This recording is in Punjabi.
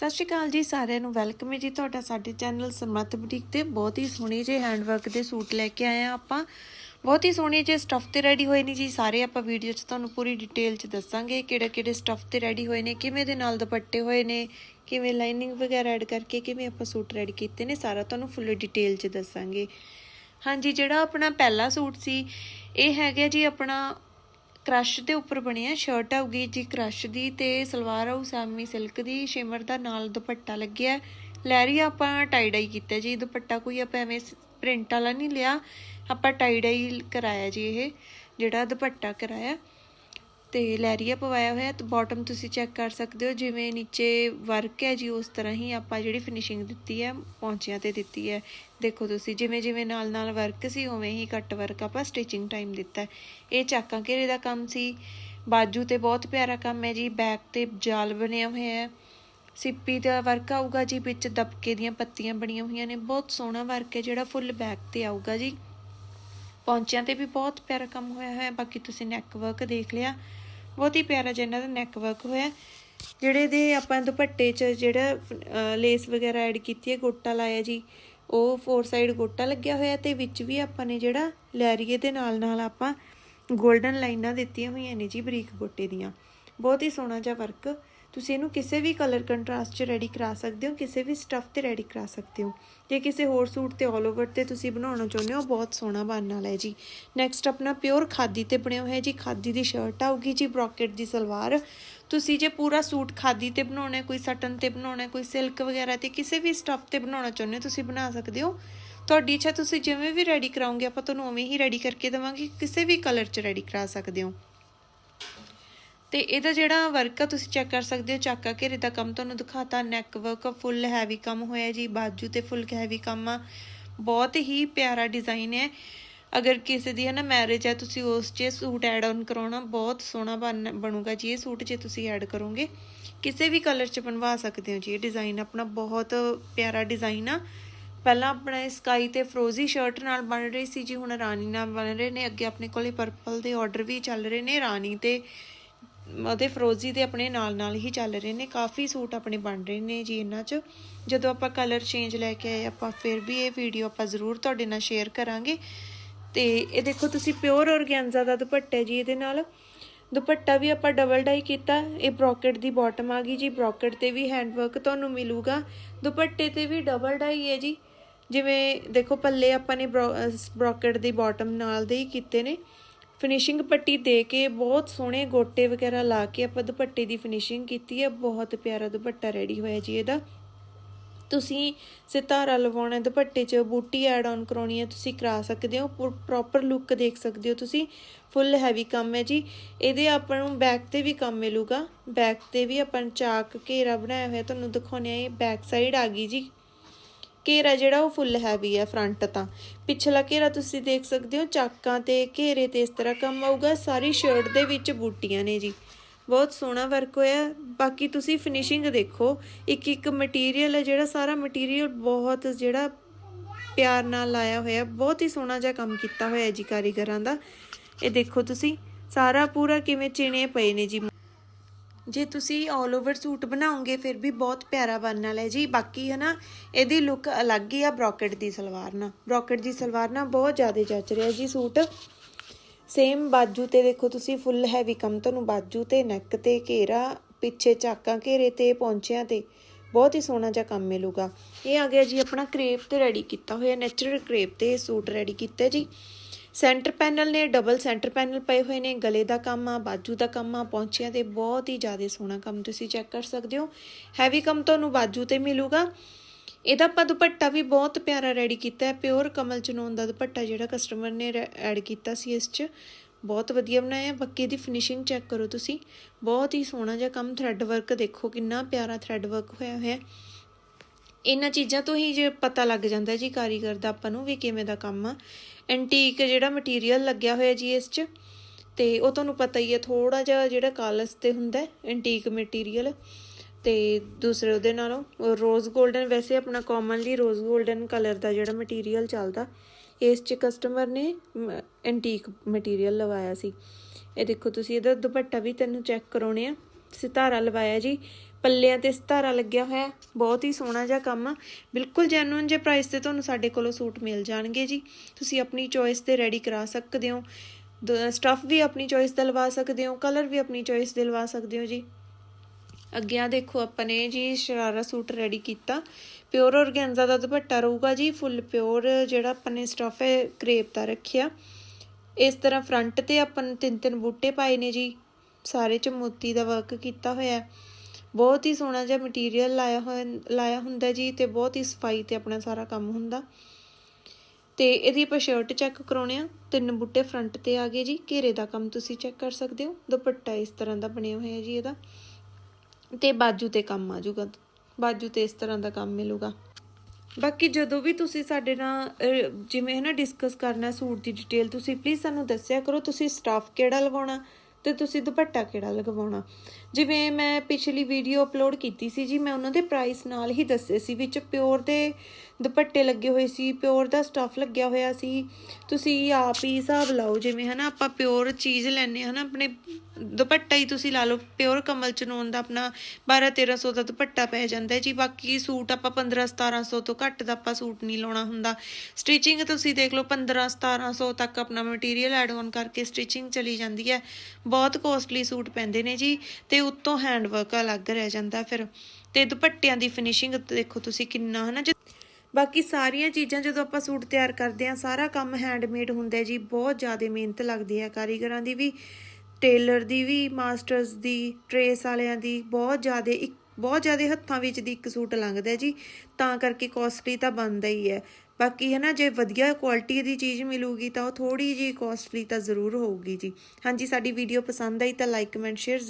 ਸਤਿ ਸ਼੍ਰੀ ਅਕਾਲ ਜੀ ਸਾਰਿਆਂ ਨੂੰ, ਵੈਲਕਮ ਹੈ ਜੀ ਤੁਹਾਡਾ ਸਾਡੇ ਚੈਨਲ ਸਮਰੱਥ ਬੁਟੀਕ ਤੇ। ਬਹੁਤ ਹੀ ਸੋਹਣੇ ਜਿਹੇ ਹੈਂਡਵਰਕ ਦੇ ਸੂਟ ਲੈ ਕੇ ਆਏ ਆ ਆਪਾਂ। ਬਹੁਤ ਹੀ ਸੋਹਣੇ ਜਿਹੇ ਸਟੱਫ ਤੇ ਰੈਡੀ ਹੋਏ ਨੇ ਜੀ। ਸਾਰੇ ਆਪਾਂ ਵੀਡੀਓ 'ਚ ਤੁਹਾਨੂੰ ਪੂਰੀ ਡਿਟੇਲ 'ਚ ਦੱਸਾਂਗੇ ਕਿਹੜੇ ਕਿਹੜੇ ਸਟੱਫ ਤੇ ਰੈਡੀ ਹੋਏ ਨੇ, ਕਿਵੇਂ ਦੇ ਨਾਲ ਦੁਪੱਟੇ ਹੋਏ ਨੇ, ਕਿਵੇਂ ਲਾਈਨਿੰਗ ਵਗੈਰਾ ਐਡ ਕਰਕੇ ਕਿਵੇਂ ਆਪਾਂ ਸੂਟ ਰੈਡੀ ਕੀਤੇ ਨੇ, ਸਾਰਾ ਤੁਹਾਨੂੰ ਫੁੱਲ ਡਿਟੇਲ 'ਚ ਦੱਸਾਂਗੇ। ਹਾਂਜੀ, ਜਿਹੜਾ ਆਪਣਾ ਪਹਿਲਾ ਸੂਟ ਸੀ, ਇਹ ਹੈਗਾ ਜੀ ਆਪਣਾ ਕ੍ਰਸ਼ ਦੇ ਉੱਪਰ ਬਣਿਆ ਸ਼ਰਟ ਆਊਗੀ ਜੀ ਕ੍ਰਸ਼ ਦੀ ਤੇ ਸਲਵਾਰ ਆਊ ਸੈਮੀ ਸਿਲਕ ਦੀ, ਸ਼ਿਮਰ ਦਾ ਨਾਲ ਦੁਪੱਟਾ ਲੱਗਿਆ। ਲੈਰੀ ਆਪਾਂ ਟਾਈ ਡਾਈ ਕੀਤਾ ਜੀ, ਦੁਪੱਟਾ ਕੋਈ ਆਪਾਂ ਐਵੇਂ ਪ੍ਰਿੰਟ ਵਾਲਾ ਨਹੀਂ ਲਿਆ, ਆਪਾਂ ਟਾਈ ਡਾਈ ਕਰਾਇਆ ਜੀ ਇਹ, ਜਿਹੜਾ ਦੁਪੱਟਾ ਕਰਾਇਆ। ਤੇ ਲੈਰੀਆ ਪਵਾਇਆ ਹੋਇਆ, ਤੇ ਬਾਟਮ ਤੁਸੀਂ ਚੈੱਕ ਕਰ ਸਕਦੇ ਹੋ, ਜਿਵੇਂ ਨੀਚੇ ਵਰਕ ਹੈ ਜੀ, ਉਸ ਤਰ੍ਹਾਂ ਹੀ ਆਪਾਂ ਜਿਹੜੀ ਫਿਨਿਸ਼ਿੰਗ ਦਿੱਤੀ ਹੈ, ਪੌਂਚਿਆਂ ਤੇ ਦਿੱਤੀ ਹੈ। ਦੇਖੋ ਤੁਸੀਂ, ਜਿਵੇਂ ਜਿਵੇਂ ਨਾਲ ਨਾਲ ਵਰਕ ਸੀ, ਉਵੇਂ ਹੀ ਕੱਟ ਵਰਕ ਆਪਾਂ ਸਟਿਚਿੰਗ ਟਾਈਮ ਦਿੱਤਾ ਇਹ ਚਾਕਾਂ ਘੇਰੇ ਦਾ ਕੰਮ ਸੀ, ਬਾਜੂ ਤੇ ਬਹੁਤ ਪਿਆਰਾ ਕੰਮ ਹੈ ਜੀ ਬੈਕ ਤੇ ਜਾਲ ਬਣਿਆ ਹੋਇਆ ਹੈ। ਸਿੱਪੀ ਦਾ ਵਰਕ ਆਊਗਾ ਜੀ, ਵਿੱਚ ਦਬਕੇ ਦੀਆਂ ਪੱਤੀਆਂ ਬਣੀਆਂ ਹੋਈਆਂ ਨੇ, ਬਹੁਤ ਸੋਹਣਾ ਵਰਕ ਹੈ ਜਿਹੜਾ ਫੁੱਲ ਬੈਕ ਤੇ ਆਊਗਾ ਜੀ। ਪੌਂਚਿਆਂ ਤੇ ਵੀ ਬਹੁਤ ਪਿਆਰਾ ਕੰਮ ਹੋਇਆ ਹੋਇਆ, ਬਾਕੀ ਤੁਸੀਂ ਨੈਕ ਵਰਕ ਦੇਖ ਲਿਆ। ਬਹੁਤ ਹੀ ਪਿਆਰਾ ਜਿਹਾ ਇਹਨਾਂ ਦਾ ਨੈਕ ਵਰਕ ਹੋਇਆ। ਜਿਹੜੇ ਦੇ ਆਪਾਂ ਦੁਪੱਟੇ 'ਚ ਜਿਹੜਾ ਲੇਸ ਵਗੈਰਾ ਐਡ ਕੀਤੀ ਹੈ, ਗੋਟਾ ਲਾਇਆ ਜੀ, ਉਹ ਫੋਰ ਸਾਈਡ ਗੋਟਾ ਲੱਗਿਆ ਹੋਇਆ ਤੇ ਵਿੱਚ ਵੀ ਆਪਾਂ ਨੇ ਜਿਹੜਾ ਲੈਰੀਏ ਦੇ ਨਾਲ ਨਾਲ ਆਪਾਂ 골ਡਨ ਲਾਈਨਾਂ ਦਿੱਤੀਆਂ ਹੋਈਆਂ ਨੇ ਜੀ ਬਰੀਕ ਗੋਟੇ ਦੀਆਂ। ਬਹੁਤ ਹੀ ਸੋਹਣਾ ਜਿਹਾ ਵਰਕ ਤੁਸੀਂ ਇਹਨੂੰ ਕਿਸੇ ਵੀ ਕਲਰ ਕੰਟਰਾਸਟ 'ਚ ਰੈਡੀ ਕਰਾ ਸਕਦੇ ਹੋ, ਕਿਸੇ ਵੀ ਸਟੱਫ ਤੇ ਰੈਡੀ ਕਰਾ ਸਕਦੇ ਹੋ। ਜੇ ਕਿਸੇ ਹੋਰ ਸੂਟ ਤੇ ਆਲ ਓਵਰ ਤੇ ਤੁਸੀਂ ਬਣਾਉਣਾ ਚਾਹੁੰਦੇ ਹੋ ਬਹੁਤ ਸੋਹਣਾ ਬਣਨ ਵਾਲਾ ਹੈ ਜੀ। ਨੈਕਸਟ ਆਪਣਾ ਪਿਓਰ ਖਾਦੀ ਤੇ ਬਣਿਆ ਹੋਇਆ ਜੀ, ਖਾਦੀ ਦੀ ਸ਼ਰਟ ਆਊਗੀ ਜੀ ਬ੍ਰੋਕੇਟ ਦੀ ਸਲਵਾਰ। ਤੁਸੀਂ ਜੇ ਪੂਰਾ ਸੂਟ ਖਾਦੀ ਤੇ ਬਣਾਉਣਾ ਕੋਈ ਸਟਨ ਤੇ ਬਣਾਉਣਾ ਕੋਈ ਸਿਲਕ ਵਗੈਰਾ ਤੇ ਕਿਸੇ ਵੀ ਸਟੱਫ ਤੇ ਬਣਾਉਣਾ ਚਾਹੁੰਦੇ ਹੋ, ਤੁਸੀਂ ਬਣਾ ਸਕਦੇ ਹੋ। ਤੁਹਾਡੀ ਇੱਛਾ ਤੁਸੀਂ ਜਿਵੇਂ ਵੀ ਰੈਡੀ ਕਰਾਉਂਗੇ ਆਪਾਂ ਤੁਹਾਨੂੰ ਉਵੇਂ ਹੀ ਰੈਡੀ ਕਰਕੇ ਦੇਵਾਂਗੇ ਕਿਸੇ ਵੀ ਕਲਰ 'ਚ ਰੈਡੀ ਕਰਾ ਸਕਦੇ ਹੋ। ਤੇ ਇਹਦਾ ਜਿਹੜਾ ਵਰਕ ਆ, ਤੁਸੀਂ ਚੈੱਕ ਕਰ ਸਕਦੇ ਹੋ, ਚਾਕਾ ਘੇਰੇ ਦਾ ਕੰਮ ਤੁਹਾਨੂੰ ਦਿਖਾਤਾ। ਨੈਕ ਵਰਕ ਫੁੱਲ ਹੈਵੀ ਕੰਮ ਹੋਇਆ ਜੀ, ਬਾਜੂ ਤੇ ਫੁੱਲ ਹੈਵੀ ਕੰਮ ਆ। ਬਹੁਤ ਹੀ ਪਿਆਰਾ ਡਿਜ਼ਾਈਨ ਹੈ। ਅਗਰ ਕਿਸੇ ਦੀ ਹੈ ਨਾ ਮੈਰਿਜ ਹੈ, ਤੁਸੀਂ ਉਸ 'ਚ ਸੂਟ ਐਡ ਆਨ ਕਰਾਉਣਾ, ਬਹੁਤ ਸੋਹਣਾ ਬਣ, ਬਣੂਗਾ ਜੀ। ਇਹ ਸੂਟ ਜੇ ਤੁਸੀਂ ਐਡ ਕਰੋਗੇ, ਕਿਸੇ ਵੀ ਕਲਰ 'ਚ ਬਣਵਾ ਸਕਦੇ ਹੋ ਜੀ। ਇਹ ਡਿਜ਼ਾਈਨ ਆਪਣਾ ਬਹੁਤ ਪਿਆਰਾ ਡਿਜ਼ਾਈਨ ਆ। ਪਹਿਲਾਂ ਆਪਣਾ ਸਕਾਈ ਤੇ ਫਰੋਜ਼ੀ ਸ਼ਰਟ ਨਾਲ ਬਣ ਰਹੀ ਸੀ ਜੀ, ਹੁਣ ਰਾਣੀ ਨਾਲ ਬਣ ਰਹੇ ਨੇ। ਅੱਗੇ ਆਪਣੇ ਕੋਲੇ ਪਰਪਲ ਦੇ ਆਰਡਰ ਵੀ ਚੱਲ ਰਹੇ ਨੇ, ਰਾਣੀ ਤੇ ਉਹਦੇ ਫਰੋਜ਼ੀ ਦੇ ਆਪਣੇ ਨਾਲ ਨਾਲ ਹੀ ਚੱਲ ਰਹੇ ਨੇ, ਕਾਫੀ ਸੂਟ ਆਪਣੇ ਬਣ ਰਹੇ ਨੇ ਜੀ ਇਹਨਾਂ 'ਚ। ਜਦੋਂ ਆਪਾਂ ਕਲਰ ਚੇਂਜ ਲੈ ਕੇ ਆਏ, ਆਪਾਂ ਫਿਰ ਵੀ ਇਹ ਵੀਡੀਓ ਆਪਾਂ ਜ਼ਰੂਰ ਤੁਹਾਡੇ ਨਾਲ ਸ਼ੇਅਰ ਕਰਾਂਗੇ। ਤੇ ਇਹ ਦੇਖੋ ਤੁਸੀਂ ਪਿਓਰ ਔਰਗੈਂਜ਼ਾ ਦਾ ਦੁਪੱਟਾ ਜੀ ਇਹਦੇ ਨਾਲ। ਦੁਪੱਟਾ ਵੀ ਆਪਾਂ ਡਬਲ ਡਾਈ ਕੀਤਾ, ਇਹ ਬ੍ਰੋਕਟ ਦੀ ਬਾਟਮ ਆ ਗਈ ਜੀ ਬ੍ਰੋਕਟ ਤੇ ਵੀ ਹੈਂਡਵਰਕ ਤੁਹਾਨੂੰ ਮਿਲੂਗਾ। ਦੁਪੱਟੇ ਤੇ ਵੀ ਡਬਲ ਡਾਈ ਹੈ ਜੀ। ਜਿਵੇਂ ਦੇਖੋ ਪੱਲੇ ਆਪਾਂ ਨੇ ਬ੍ਰੋਕਟ ਦੀ ਬਾਟਮ ਨਾਲ ਦੇ ਹੀ ਕੀਤੇ ਨੇ। ਫਿਨਿਸ਼ਿੰਗ ਪੱਟੀ ਦੇ ਕੇ ਬਹੁਤ ਸੋਹਣੇ ਗੋਟੇ ਵਗੈਰਾ ਲਾ ਕੇ ਆਪਾਂ ਦੁਪੱਟੇ ਦੀ ਫਿਨਿਸ਼ਿੰਗ ਕੀਤੀ ਹੈ। ਬਹੁਤ ਪਿਆਰਾ ਦੁਪੱਟਾ ਰੈਡੀ ਹੋਇਆ ਜੀ ਇਹਦਾ। ਤੁਸੀਂ ਸਿਤਾਰਾ ਲਵਾਉਣਾ, ਦੁਪੱਟੇ 'ਚ ਬੂਟੀ ਐਡ ਆਨ ਕਰਾਉਣੀ ਹੈ, ਤੁਸੀਂ ਕਰਾ ਸਕਦੇ ਹੋ। ਪ੍ਰੋਪਰ ਲੁੱਕ ਦੇਖ ਸਕਦੇ ਹੋ ਤੁਸੀਂ। ਫੁੱਲ ਹੈਵੀ ਕੰਮ ਹੈ ਜੀ। ਇਹਦੇ ਆਪਾਂ ਨੂੰ ਬੈਕ ਤੇ ਵੀ ਕੰਮ ਮਿਲੂਗਾ। ਬੈਕ ਤੇ ਵੀ ਆਪਾਂ ਨੇ ਚਾਕ ਘੇਰਾ ਬਣਾਇਆ ਹੋਇਆ, ਤੁਹਾਨੂੰ ਦਿਖਾਉਣੇ ਆ ਇਹ ਬੈਕ ਸਾਈਡ ਆ ਗਈ ਜੀ। ਘੇਰਾ ਜਿਹੜਾ ਉਹ ਫੁੱਲ ਹੈਵੀ ਹੈ ਫਰੰਟ ਤਾਂ। ਪਿਛਲਾ ਘੇਰਾ ਤੁਸੀਂ ਦੇਖ ਸਕਦੇ ਹੋ, ਚਾਕਾਂ ਤੇ ਘੇਰੇ ਤੇ ਇਸ ਤਰ੍ਹਾਂ ਕੰਮ ਆਊਗਾ, ਸਾਰੀ ਸ਼ਰਟ ਦੇ ਵਿੱਚ ਬੂਟੀਆਂ ਨੇ ਜੀ। ਬਹੁਤ ਸੋਹਣਾ ਵਰਕ ਹੋਇਆ। ਬਾਕੀ ਤੁਸੀਂ ਫਿਨਿਸ਼ਿੰਗ ਦੇਖੋ ਇੱਕ ਇੱਕ ਮਟੀਰੀਅਲ ਹੈ ਜਿਹੜਾ ਸਾਰਾ ਮਟੀਰੀਅਲ ਬਹੁਤ ਜਿਹੜਾ ਪਿਆਰ ਨਾਲ ਲਾਇਆ ਹੋਇਆ, ਬਹੁਤ ਹੀ ਸੋਹਣਾ ਜਿਹਾ ਕੰਮ ਕੀਤਾ ਹੋਇਆ ਜੀ ਕਾਰੀਗਰਾਂ ਦਾ। ਇਹ ਦੇਖੋ ਤੁਸੀਂ, ਸਾਰਾ ਪੂਰਾ ਕਿਵੇਂ ਚਿਣੇ ਪਏ ਨੇ ਜੀ। ਜੇ ਤੁਸੀਂ 올 ਓਵਰ ਸੂਟ ਬਣਾਓਗੇ, ਫਿਰ ਵੀ ਬਹੁਤ ਪਿਆਰਾ ਬਣਨ ਵਾਲਾ ਹੈ ਜੀ। ਬਾਕੀ ਹੈ ਨਾ ਇਹਦੀ ਲੁੱਕ ਅਲੱਗ ਹੀ ਆ ਬ੍ਰੋਕਟ ਦੀ ਸਲਵਾਰ ਨਾਲ। ਬ੍ਰੋਕਟ ਦੀ ਸਲਵਾਰ ਨਾਲ ਬਹੁਤ ਜ਼ਿਆਦਾ ਜੱਚ ਰਿਹਾ ਜੀ ਸੂਟ। ਸੇਮ ਬਾਜੂ ਤੇ ਦੇਖੋ ਤੁਸੀਂ ਫੁੱਲ ਹੈਵੀ ਕੰਮ ਤੁਹਾਨੂੰ ਬਾਜੂ ਤੇ ਨੈਕ ਤੇ ਘੇਰਾ, ਪਿੱਛੇ ਚਾਕਾਂ ਘੇਰੇ ਤੇ ਪੌਂਚਿਆਂ ਤੇ ਬਹੁਤ ਹੀ ਸੋਹਣਾ ਜਿਹਾ ਕੰਮ ਮਿਲੂਗਾ। ਇਹ ਆ ਗਿਆ ਜੀ ਆਪਣਾ ਕ੍ਰੇਪ ਤੇ ਰੈਡੀ ਕੀਤਾ ਹੋਇਆ ਨੈਚੁਰਲ ਕ੍ਰੇਪ ਤੇ ਇਹ ਸੂਟ ਰੈਡੀ ਕੀਤਾ ਜੀ। ਸੈਂਟਰ ਪੈਨਲ ਨੇ, ਡਬਲ ਸੈਂਟਰ ਪੈਨਲ ਪਏ ਹੋਏ ਨੇ, ਗਲੇ ਦਾ ਕੰਮ ਆ, ਬਾਜੂ ਦਾ ਕੰਮ ਆ, ਪੌਂਚਿਆਂ ਤੇ ਬਹੁਤ ਹੀ ਜ਼ਿਆਦਾ ਸੋਹਣਾ ਕੰਮ ਤੁਸੀਂ ਚੈੱਕ ਕਰ ਸਕਦੇ ਹੋ। ਹੈਵੀ ਕੰਮ ਤੁਹਾਨੂੰ ਬਾਜੂ ਤੇ ਮਿਲੂਗਾ। ਇਹਦਾ ਆਪਾਂ ਦੁਪੱਟਾ ਵੀ ਬਹੁਤ ਪਿਆਰਾ ਰੈਡੀ ਕੀਤਾ ਹੈ ਪਿਓਰ ਕਮਲ ਚਨੋਨ ਦਾ ਦੁਪੱਟਾ ਜਿਹੜਾ ਕਸਟਮਰ ਨੇ ਐਡ ਕੀਤਾ ਸੀ ਇਸ 'ਚ। ਬਹੁਤ ਵਧੀਆ ਬਣਾਇਆ ਬਾਕੀ ਇਹਦੀ ਫਿਨਿਸ਼ਿੰਗ ਚੈੱਕ ਕਰੋ ਤੁਸੀਂ। ਬਹੁਤ ਹੀ ਸੋਹਣਾ ਜਿਹਾ ਕੰਮ ਥ੍ਰੈਡ ਵਰਕ ਦੇਖੋ, ਕਿੰਨਾ ਪਿਆਰਾ ਥ੍ਰੈਡ ਵਰਕ ਹੋਇਆ ਹੋਇਆ ਹੈ। ਇਹਨਾਂ ਚੀਜ਼ਾਂ ਤੋਂ ਹੀ ਜੇ ਪਤਾ ਲੱਗ ਜਾਂਦਾ ਜੀ ਕਾਰੀਗਰ ਦਾ ਆਪਾਂ ਨੂੰ ਵੀ ਕਿਵੇਂ ਦਾ ਕੰਮ ਆ। ਐਂਟੀਕ ਜਿਹੜਾ ਮਟੀਰੀਅਲ ਲੱਗਿਆ ਹੋਇਆ ਜੀ ਇਸ 'ਚ, ਤੇ ਉਹ ਤੁਹਾਨੂੰ ਪਤਾ ਹੀ ਹੈ ਥੋੜਾ ਜਿਹਾ ਜਿਹੜਾ ਕਾਲਸ ਤੇ ਹੁੰਦਾ ਐਂਟੀਕ ਮਟੀਰੀਅਲ ਤੇ ਦੂਸਰੇ ਉਹਦੇ ਨਾਲੋਂ ਰੋਜ਼ 골ਡਨ ਵੈਸੇ ਆਪਣਾ ਕਾਮਨਲੀ ਰੋਜ਼ 골ਡਨ ਕਲਰ ਦਾ ਜਿਹੜਾ ਮਟੀਰੀਅਲ ਚੱਲਦਾ, ਇਸ 'ਚ ਕਸਟਮਰ ਨੇ ਐਂਟੀਕ ਮਟੀਰੀਅਲ ਲਵਾਇਆ ਸੀ। ਇਹ ਦੇਖੋ ਤੁਸੀਂ, ਇਹਦਾ ਦੁਪੱਟਾ ਵੀ ਤੈਨੂੰ ਚੈੱਕ ਕਰਾਉਣੇ ਆ। ਸਿਤਾਰਾ ਲਵਾਇਆ ਜੀ ਪੱਲਿਆਂ ਤੇ ਸਤਾਰਾ ਲੱਗਿਆ ਹੋਇਆ ਬਹੁਤ ਹੀ ਸੋਹਣਾ ਜਿਹਾ ਕੰਮ ਬਿਲਕੁਲ ਜੈਨੂਇਨ ਜੇ ਪ੍ਰਾਈਸ ਤੇ ਤੁਹਾਨੂੰ ਸਾਡੇ ਕੋਲੋਂ ਸੂਟ ਮਿਲ ਜਾਣਗੇ ਜੀ। ਤੁਸੀਂ ਆਪਣੀ ਚੋਇਸ ਤੇ ਰੈਡੀ ਕਰਾ ਸਕਦੇ ਹੋ। ਸਟਫ ਵੀ ਆਪਣੀ ਚੋਇਸ ਦਾ ਲਵਾ ਸਕਦੇ ਹੋ। ਕਲਰ ਵੀ ਆਪਣੀ ਚੋਇਸ ਦੇ ਲਵਾ ਸਕਦੇ ਹੋ ਜੀ। ਅੱਗੇ ਆ ਦੇਖੋ, ਆਪਾਂ ਨੇ ਜੀ ਸ਼ਰਾਰਾ ਸੂਟ ਰੈਡੀ ਕੀਤਾ। ਪਿਓਰ ਔਰਗੈਂਜ਼ਾ ਦਾ ਦੁਪੱਟਾ ਰਹੂਗਾ ਜੀ। ਫੁੱਲ ਪਿਓਰ ਜਿਹੜਾ ਆਪਾਂ ਨੇ ਸਟਫ ਹੈ ਕਰੇਪ ਦਾ ਰੱਖਿਆ। ਇਸ ਤਰ੍ਹਾਂ ਫਰੰਟ ਤੇ ਆਪਾਂ ਤਿੰਨ ਤਿੰਨ ਬੂਟੇ ਪਾਏ ਨੇ ਜੀ। ਸਾਰੇ ਚ ਮੋਤੀ ਦਾ ਵਰਕ ਕੀਤਾ ਹੋਇਆ ਹੈ। ਬਹੁਤ ਹੀ ਸੋਹਣਾ ਜਿਹਾ ਮਟੀਰੀਅਲ ਲਾਇਆ ਹੋਇਆ, ਲਾਇਆ ਹੁੰਦਾ ਜੀ ਤੇ ਬਹੁਤ ਹੀ ਸਫ਼ਾਈ ਤੇ ਆਪਣਾ ਸਾਰਾ ਕੰਮ ਹੁੰਦਾ। ਤੇ ਇਹਦੀ ਆਪਾਂ ਸ਼ਰਟ ਚੈੱਕ ਕਰਾਉਣੇ ਆ। ਤਿੰਨ ਬੂਟੇ ਫਰੰਟ ਤੇ ਆ ਗਏ ਜੀ। ਘੇਰੇ ਦਾ ਕੰਮ ਤੁਸੀਂ ਚੈੱਕ ਕਰ ਸਕਦੇ ਹੋ। ਦੁਪੱਟਾ ਇਸ ਤਰ੍ਹਾਂ ਦਾ ਬਣਿਆ ਹੋਇਆ ਜੀ ਇਹਦਾ। ਤੇ ਬਾਜੂ ਤੇ ਕੰਮ ਆ ਜਾਊਗਾ ਬਾਜੂ ਤੇ ਇਸ ਤਰ੍ਹਾਂ ਦਾ ਕੰਮ ਮਿਲੂਗਾ। ਬਾਕੀ ਜਦੋਂ ਵੀ ਤੁਸੀਂ ਸਾਡੇ ਨਾਲ ਜਿਵੇਂ ਹੈ ਨਾ ਡਿਸਕਸ ਕਰਨਾ ਸੂਟ ਦੀ ਡਿਟੇਲ ਤੁਸੀਂ ਪਲੀਜ਼ ਸਾਨੂੰ ਦੱਸਿਆ ਕਰੋ। ਤੁਸੀਂ ਸਟਾਫ ਕਿਹੜਾ ਲਵਾਉਣਾ? ਤੇ ਤੁਸੀਂ ਦੁਪੱਟਾ ਕਿਹੜਾ ਲਗਵਾਉਣਾ? ਜਿਵੇਂ ਮੈਂ ਪਿਛਲੀ ਵੀਡੀਓ ਅਪਲੋਡ ਕੀਤੀ ਸੀ ਜੀ, ਮੈਂ ਉਹਨਾਂ ਦੇ ਪ੍ਰਾਈਸ ਨਾਲ ਹੀ ਦੱਸੇ ਸੀ, ਵਿੱਚ ਪਿਓਰ ਦੇ ਦੁਪੱਟੇ ਲੱਗੇ ਹੋਏ ਸੀ, ਪਿਓਰ ਦਾ ਸਟਾਫ ਲੱਗਿਆ ਹੋਇਆ ਸੀ। ਤੁਸੀਂ ਆਪ ਹੀ ਹਿਸਾਬ ਲਾਓ, ਜਿਵੇਂ ਹਨਾ ਆਪਾਂ ਪਿਓਰ ਚੀਜ਼ ਲੈਣੇ ਹਨਾ, ਆਪਣੇ ਦੁਪੱਟਾ ਹੀ ਤੁਸੀਂ ਲਾ ਲਓ, ਪਿਓਰ ਕਮਲ ਚਨੂਨ ਦਾ ਆਪਣਾ 12 1300 ਦਾ ਦੁਪੱਟਾ ਪੈ ਜਾਂਦਾ ਜੀ, ਬਾਕੀ ਸੂਟ ਆਪਾਂ 15 1700 ਤੋਂ ਘੱਟ ਦਾ ਆਪਾਂ ਸੂਟ ਨਹੀਂ ਲਾਉਣਾ ਹੁੰਦਾ। ਸਟਿਚਿੰਗ ਤੁਸੀਂ ਦੇਖ ਲਓ 15 1700 ਤੱਕ ਆਪਣਾ ਮਟੀਰੀਅਲ ਐਡ ਆਨ ਕਰਕੇ ਸਟਿਚਿੰਗ ਚਲੀ ਜਾਂਦੀ ਹੈ। ਬਹੁਤ ਕੋਸਟਲੀ ਸੂਟ ਪੈਂਦੇ ਨੇ ਜੀ, ਤੇ ਉੱਤੋਂ ਹੈਂਡ ਵਰਕ ਅਲੱਗ ਰਹਿ ਜਾਂਦਾ ਫਿਰ। ਤੇ ਦੁਪੱਟਿਆਂ ਦੀ ਫਿਨਿਸ਼ਿੰਗ ਦੇਖੋ ਤੁਸੀਂ ਕਿੰਨਾ ਹਨਾ, ਜੇ- ਬਾਕੀ ਸਾਰੀਆਂ ਚੀਜ਼ਾਂ ਜਦੋਂ ਆਪਾਂ ਸੂਟ ਤਿਆਰ ਕਰਦੇ ਆ ਸਾਰਾ ਕੰਮ ਹੈਂਡਮੇਡ ਹੁੰਦਾ ਜੀ, ਬਹੁਤ ਜ਼ਿਆਦਾ ਮਿਹਨਤ ਲੱਗਦੀ ਹੈ ਕਾਰੀਗਰਾਂ ਦੀ ਵੀ ਟੇਲਰ ਦੀ ਵੀ ਮਾਸਟਰਸ ਦੀ ਟਰੇਸ ਵਾਲਿਆਂ ਦੀ, ਬਹੁਤ ਜ਼ਿਆਦਾ ਇੱਕ, ਬਹੁਤ ਜ਼ਿਆਦਾ ਹੱਥਾਂ ਵਿੱਚ ਦੀ ਇੱਕ ਸੂਟ ਲੰਘਦਾ ਜੀ, ਤਾਂ ਕਰਕੇ ਕੋਸਟਲੀ ਤਾਂ ਬਣਦਾ ਹੀ ਹੈ। ਬਾਕੀ ਹੈ ਨਾ, ਜੇ ਵਧੀਆ ਕੁਆਲਿਟੀ ਦੀ ਚੀਜ਼ ਮਿਲੂਗੀ ਤਾਂ ਉਹ ਥੋੜੀ ਜੀ ਕੋਸਟਲੀ ਤਾਂ ਜ਼ਰੂਰ ਹੋਊਗੀ ਜੀ। ਹਾਂਜੀ, ਸਾਡੀ ਵੀਡੀਓ ਪਸੰਦ ਆਈ ਤਾਂ ਲਾਈਕ ਕਮੈਂਟ ਸ਼ੇਅਰ